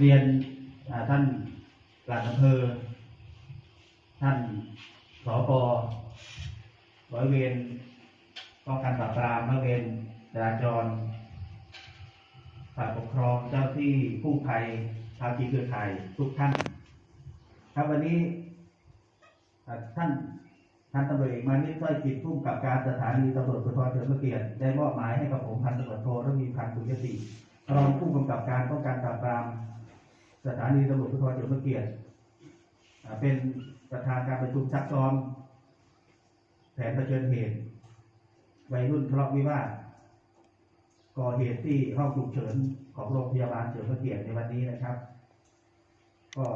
เรียนท่านปลัดอำเภอ ท่านสปร้อยเวรป้องกันปราบปรามร้อยเวรจราจรฝ่ายปกครองเจ้าที่ผู้ภัยชาวจีเครือข่ายทุกท่าน ครับวันนี้ท่านท่านตำรวจเอกมานิดสร้อยจิตผู้กำกับการสถานีตำรวจภูธรเฉลิมพระเกียรติได้มอบหมายให้กับผมพันตำรวจโทระวีพันธุยติรองผู้กำกับการป้องกันปราบปราม สถานีตำรวจภูธรเฉลิมเกียรติเป็นประธานการประชุมซักซ้อม แผนเชิญเหตุ วัยรุ่นทะเลาะวิวาทก่อเหตุที่ห้องฉุกเฉินของโรงพยาบาลเฉลิมพระเกียรติในวันนี้นะครับ ก็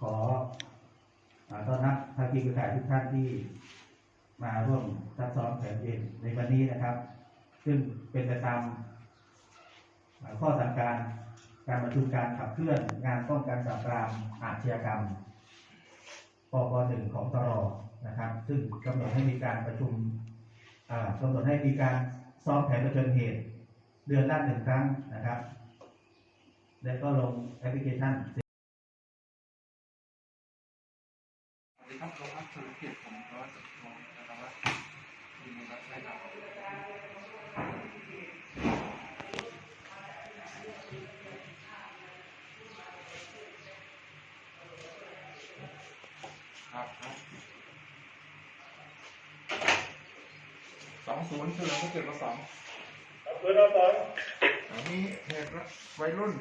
ขออต้อนรับภาคีเครือข่ายทุกท่านที่มาร่วมซักซ้อมแผนเย็นในวันนี้นะครับ ซึ่งเป็นไปตามข้อสั่งการ การประชุมการขับเคลื่อนงานป้องกันปราบปรามอาชญากรรมปปหนึ่งของตรนะครับ ซึ่งกำหนดให้มีการประชุมอ่ากำหนดให้มีการซ้อมแผนเผชิญเหตุ เดือนละหนึ่งครั้งนะครับ และก็ลงแอปพลิเคชันครับโรงรับธุรกิจผมร้อยสิบโมงนะครับว่ายินดีรับใช้ครับครับครับ สองศูนย์เฉลิมพระเกียรติมาสองปืนเราสองมีเหตุวัยรุ่น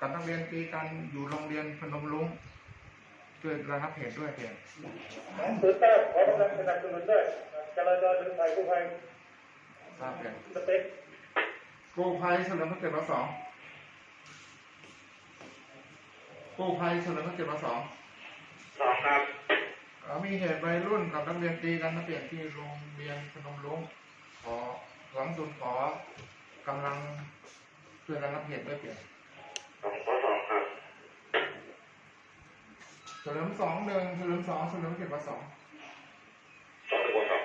กับนักเรียนตีกันอยู่โรงเรียนพนมรุ้งช่วยระงับเหตุด้วยเพียงสองปืนแต้มขอกำลังสนับสนุนด้วยจราจรหรือฝ่ายกู้ภัยทราบเพียงสเปคกู้ภัยเฉลิมพระเกียรติมาสองกู้ภัยเฉลิมพระเกียรติมาสองสองครับเอ่อ มีเหตุวัยรุ่นกับนักเรียนตีกันนักเรียนที่โรงเรียนพนมรุ้งขอหวังสุนขอกำลังช่วยระงับเหตุด้วยเพียงสองข้อสองครับเฉลิมสองหนึ่งเฉลิมสองเฉลิมพระเกียรติมาสองสองตัวสอง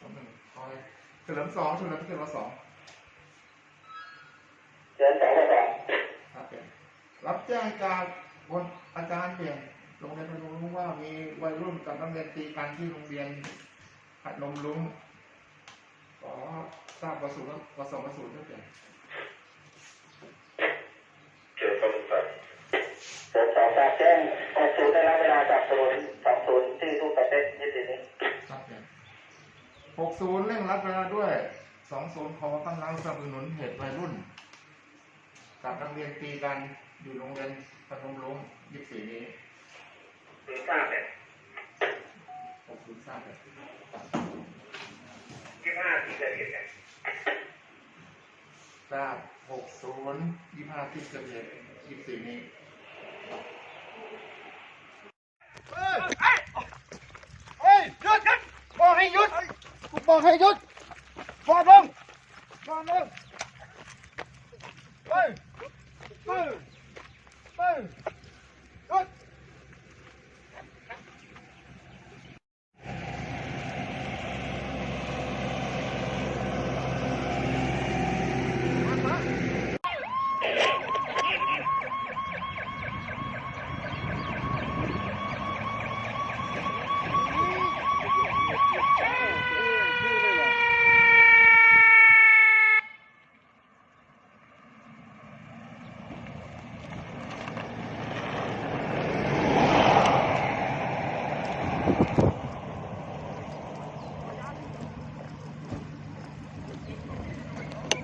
สองหนึ่งคอยเฉลิมสองเฉลิมพระเกียรติมาสองเดินสองข้อสองครับเปลี่ยนรับแจ้งจากบนอาจารย์เปลี่ยน โรงเรียนพนมรุ้งว่ามีวัยรุ่นกับนักเรียนตีกันที่โรงเรียนหัดนมรุ้งขอทราบประสูตรประสงค์ประสูตรด้วยเปลี่ยนเกี่ยวกับครับผมสองทราบแจ้งหกศูนย์ได้รับเวลาจากศูนย์สองศูนย์ที่ทุกประเทศยี่สิบนี้ครับเปลี่ยนหกศูนย์เร่งรัดเวลาด้วยสองศูนย์ขอกำลังสนับสนุนเหตุวัยรุ่นกับนักเรียนตีกันอยู่โรงเรียนพนมรุ้งยี่สิบสี่นี้ ปืนทราบเนี่ยหกศูนย์ทราบเลยยี่ห้าที่เกิดเหตุเนี่ยทราบหกศูนย์ยี่ห้าที่เกิดเหตุยี่สิบสี่นี้เฮ้ยหยุดกันบอกให้หยุดกูบอกให้หยุดฟาดลงฟาดลงไปไปไปหยุด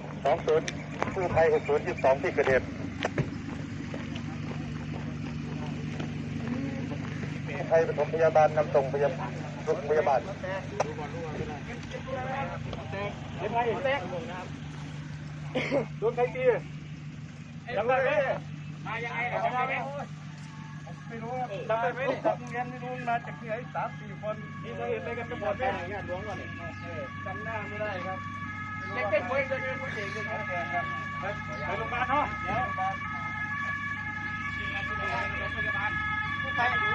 ส องศูนย์กู้ภัยหกศูนย์ยี่สองที่เกิดเหตุกู้ภัยปฐมพยาบาลนำส่งพยาบาลโรงพยาบาลโดนใครตียังไงมมายังไงจำได้ไหมไม่รู้จำได้ไหมจำเรียนไม่รู้มาจากที่ไหนสามสี่คนนี่เราเห็นอะไรกันจะหมดเลยงานหลวงก่อนจำหน้าไม่ได้ครับ เด็กๆไปเดินไปเด็กๆไปโรงพยาบาลเนาะเดี๋ยวโรงพยาบาลผู้ภัยอยู่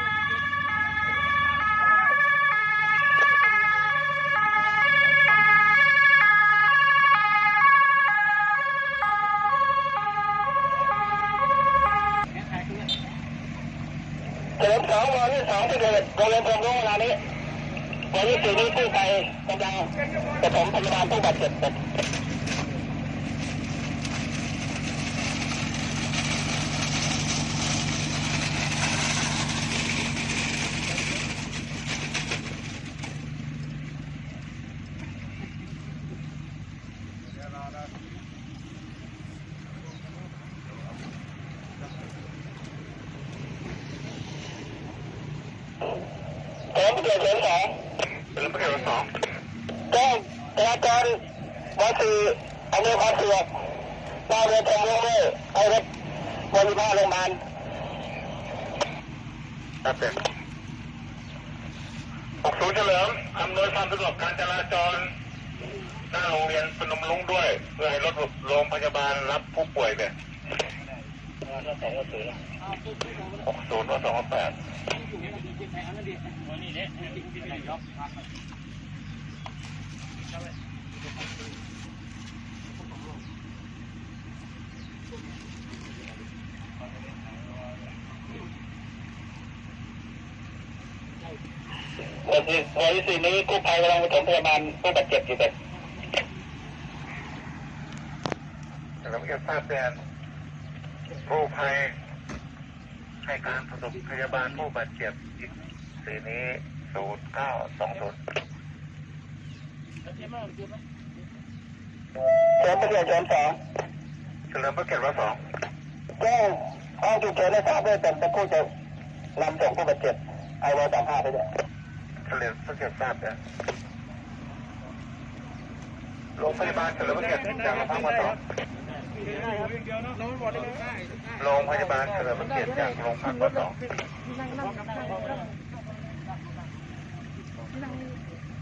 เฉลิมสองวันที่สองที่เดือนโรงเรียนพรมรุ่งเวลานี้ วอยี่สี่นี้กู้ภัยกำลังปฐมพยาบาลผู้บาดเจ็บ ผมเกิดเสริมสองเสริมเกิดสองแจ้ง จราจรวัดสี่อำนวยความสะดวกหน้าเรือทงรุ่งด้วยเอารถบริพาโรงพยาบาลครับเป็นหกศูนย์เฉลิมอำนวยความสะดวกการจราจรหน้าโรงเรียนพนมรุ้งด้วย เพื่อให้รถโรงพยาบาลรับผู้ป่วยเนี่ยหกศูนย์ว่าสองแปดวัน ที่วันที่สี่นี้กู้ภัยกำลังปฐมพยาบาลผู้บาดเจ็บอยู่เลยกำลังจะทราบแทนกู้ภัยให้การปฐมพยาบาลผู้บาดเจ็บอีกสี่นี้ศูนย์เก้าสองศูนย์ เฉลิมพระเกียรติเฉลิมสองเฉลิมพระเกียรติวสองแจ้งห้องฉุกเฉินให้ทราบด้วยเป็นเป็นผู้จะนำส่งผู้บาดเจ็บไอวอสามห้าไปด้วยเฉลิมพระเกียรติทราบนะโรงพยาบาลเฉลิมพระเกียรติจากโรงพยาบาลสองโรงพยาบาลเฉลิมพระเกียรติจากโรงพยาบาลสอง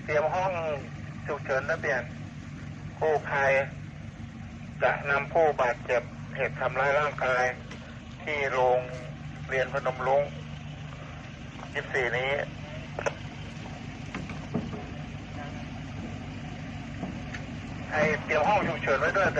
เตรียมห้องฉุกเฉินระเบียน กู้ภัยจะนำผู้บาดเจ็บเหตุทำร้ายร่างกายที่โรงเรียนพนมลุง24 นี้ ให้เตรียมห้องฉุกเฉินไว้ด้วยแ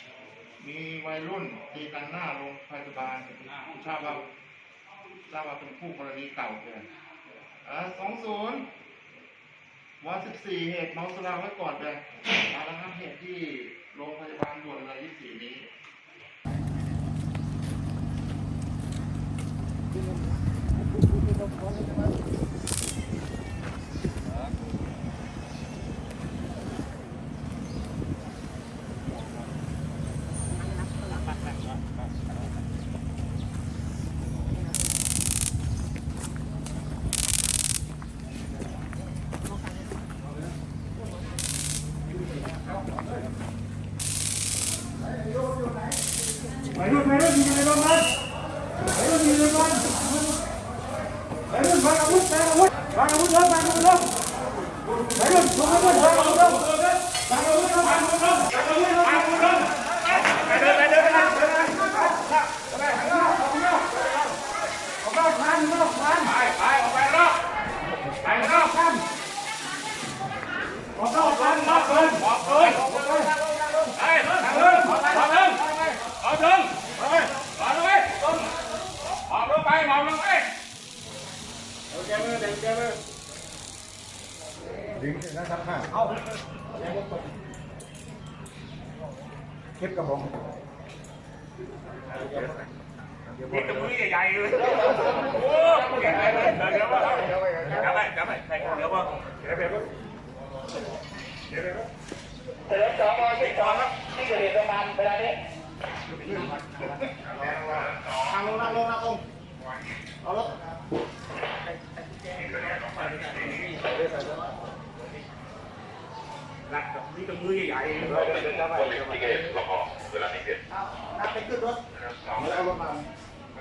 มีวัยรุ่นตีกันหน้าโรงพยาบาลทราบว่าทราบว่าเป็นคู่กรณีเก่าเลยอ่าสองศูนย์วันสิบสี่เหตุเมาสุราไว้ก่อนเลยมาแล้วครับเหตุที่โรงพยาบาลด่วนเลยยี่สี่นี้ ไปรุ่นไปรุ่นอยู่ในโรงพยาบาลไปรุ่นอยู่ในโรงพยาบาลไปรุ่นวางอาวุธวางอาวุธวางอาวุธลงวางอาวุธลงไปรุ่นลงไปรุ่นวางอาวุธลงวางอาวุธลงวางอาวุธลงวางอาวุธลงวางอาวุธลงไปเดินไปเดินไปเดินไปเดินไปอ อกนอกพันนอกพันไปไปออกไปนอกไปนอกพันออกนอกพันนอกพันออกเลยออกเลยไปทางเดินทางเดินออกเดินไปออกเลยออกลงไปมองลงไปโอเคมือเด็กแกมือดึงถึงนะครับห้าเอาเก็บกระบอก นี่ตัวมือใหญ่เลย โอ้ใหญ่เลยเดี๋ยวว่าจับไปจับไปใส่เดี๋ยวว่าเดี๋ยวไปเดี๋ยวไปทางลงนั่งลงนั่งลงเอาละหนักกับนี่ตัวมือใหญ่ๆเลยเอาน้ำไปขึ้นรถเอารถมา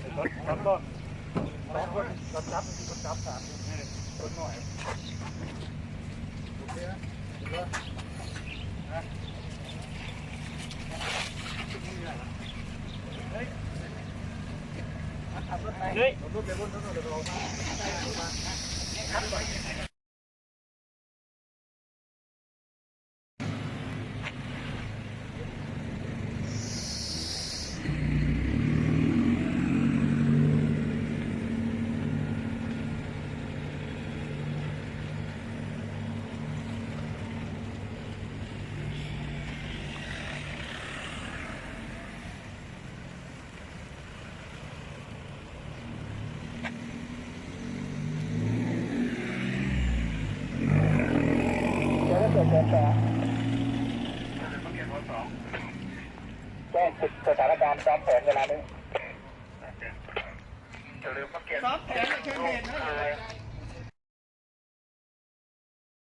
ยกเอาเดินไปเดินไปเลยเดินไปขึ้นรถเลยแกแจ้งสถานการณ์ ซ้อมแผนเวลา